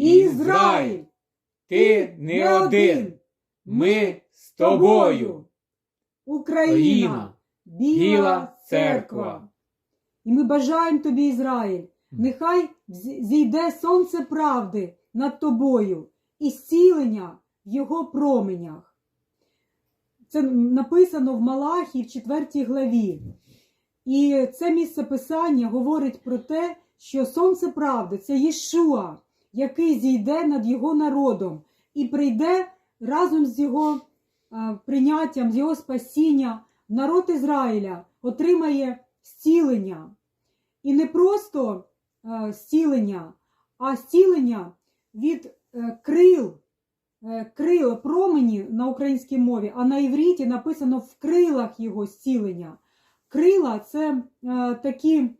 Ізраїль, ти не один. Ми з тобою. Україна, біла церква. І ми бажаємо тобі, Ізраїль, нехай зійде сонце правди над тобою і зцілення в його променях. Це написано в Малахії в 4 главі. І це місце писання говорить про те, що сонце правди це Єшуа, який зійде над його народом і прийде разом з його а, прийняттям, з його спасіння. Народ Ізраїля отримає зцілення. І не просто е, зцілення, а зцілення від е, крил, е, крил промені на українській мові, а на івріті написано в крилах його зцілення. Крила це е, такі,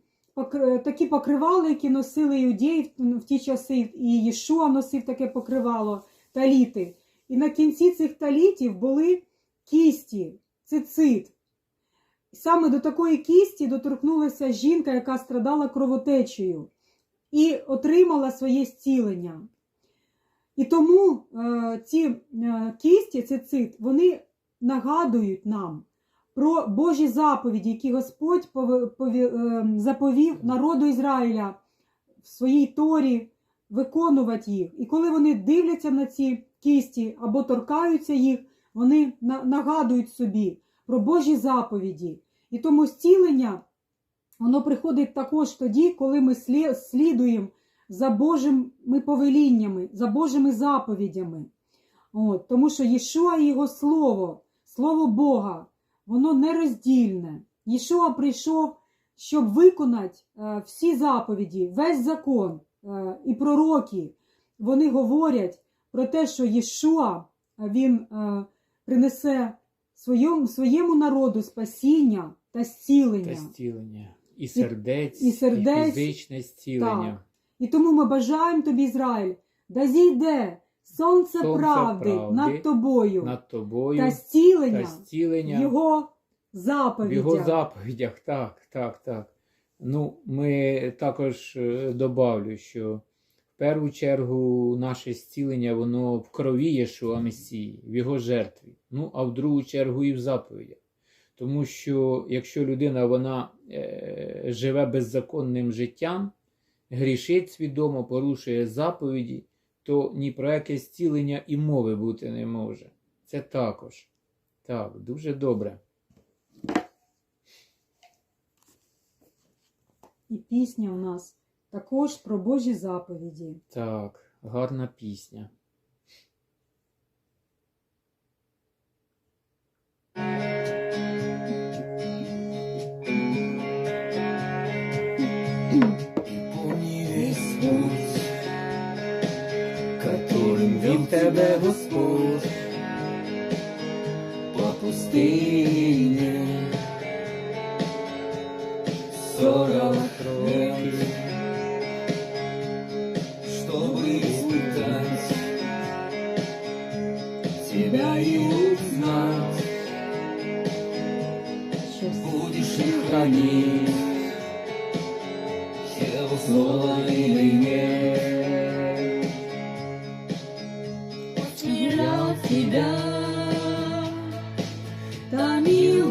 такі покривали, які носили іудеї в, в ті часи, і Єшуа носив таке покривало, таліти. І на кінці цих талітів були кісті, цицит. Саме до такої кісті доторкнулася жінка, яка страдала кровотечею, і отримала своє зцілення. І тому е, ці е, кісті, цицит, вони нагадують нам про Божі заповіді, які Господь пове- пові- е, заповів народу Ізраїля в своїй торі виконувати їх. І коли вони дивляться на ці кісті або торкаються їх, вони нагадують собі про Божі заповіді. І тому зцілення воно приходить також тоді, коли ми слідуємо за Божими повеліннями, за Божими заповідями. От, тому що Єшуа і його слово, слово Бога, воно нероздільне. Єшуа прийшов, щоб виконати е, всі заповіді, весь закон е, і пророки. Вони говорять про те, що Єшуа е, він принесе своєму, своєму народу спасіння та Та зцілення. зцілення. І сердець, і сердець, і фізичне зцілення. Так. І тому ми бажаємо тобі, Ізраїль, да зійде сонце, Сонце правди, правди над тобою Над тобою та зцілення та зцілення його в заповідях. його заповідях. Так, так, так. Ну, ми також е, добавлю, що в першу чергу наше зцілення воно в крові Єшуа Месії, в його жертві. Ну, а в другу чергу і в заповідях. Тому що якщо людина вона е, живе беззаконним життям, грішить свідомо, порушує заповіді, то ні про яке зцілення і мови бути не може. Це також. Так, дуже добре. І пісня у нас також про Божі заповіді. Так, гарна пісня. Пустыне. Сорок років, чтобы испытать тебя и узнать, будешь ли хранить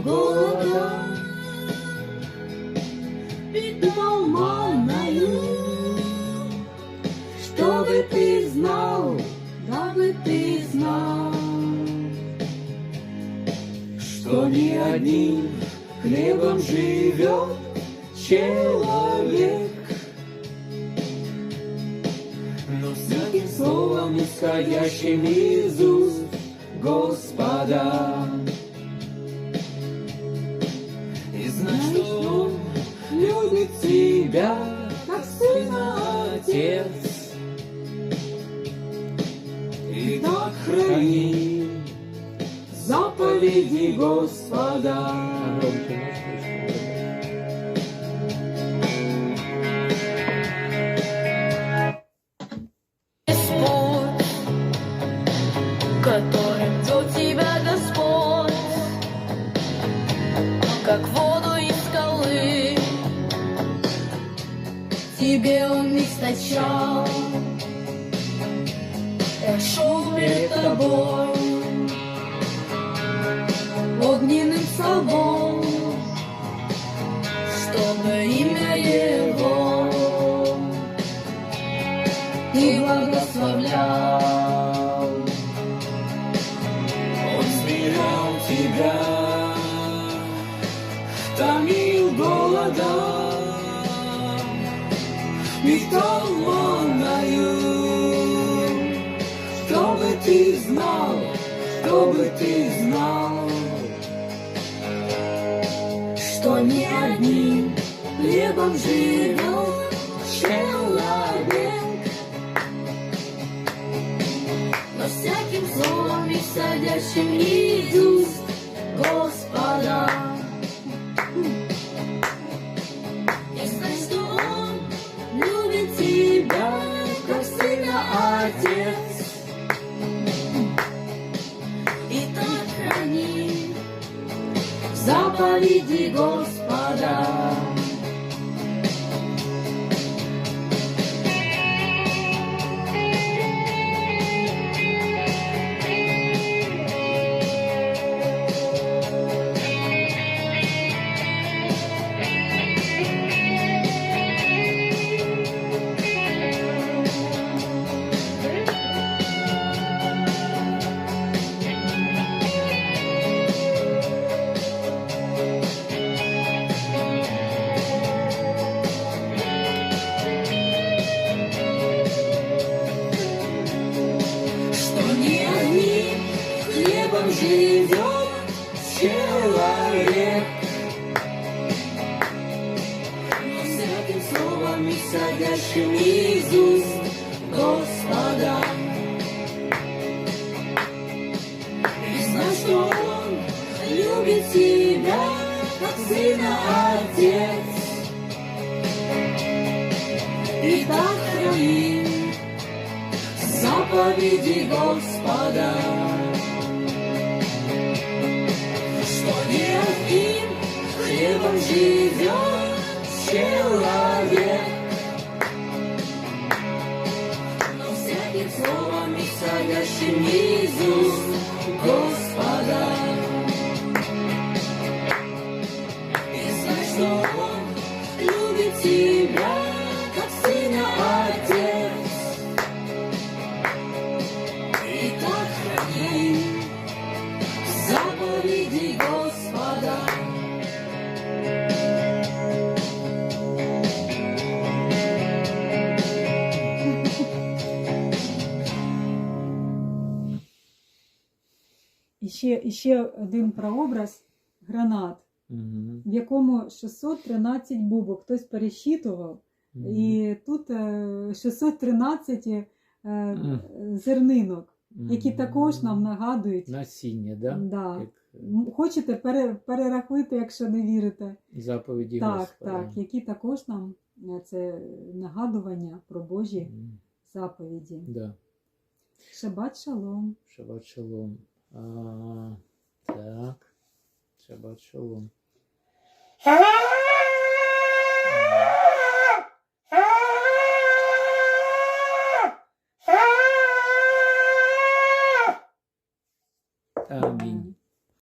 томил голодом, питал манною, чтобы ты знал, дабы ты знал, что не одним хлебом живет человек, но всяким словом, исходящим из уст Господа. Тебя, как сына Отец. И так храни заповеди Господа. Источал Я шел перед тобой. огненным столбом, чтобы имя Его ты благословлял. Он смирял тебя, томил голодом, манною, чтобы ты знал, чтобы ты знал, что не одним хлебом живет человек, но всяким словом, исходящим из уст заповеди Господа. Исходящим из уст Господа. И знай, что Он любит тебя, как сына Отец. И так храни заповеди Господа. Что не одним хлебом живет человек, Soa Messiah Shimizu, Gospel. І ще, і ще один прообраз гранат, Мгм. в якому 613 бубок. Хтось пересчитував, Мгм. і тут е, 613 е, Мгм. зернинок, які також нам нагадують. насіння, да? Да. Як Хочете пере, перерахуйте, якщо не вірите. заповіді Так, Господа. так, які також нам е, це нагадування про Божі Мгм. заповіді. Да. Шабат шалом. Шабат шалом. А, так. Шабат шалом. А!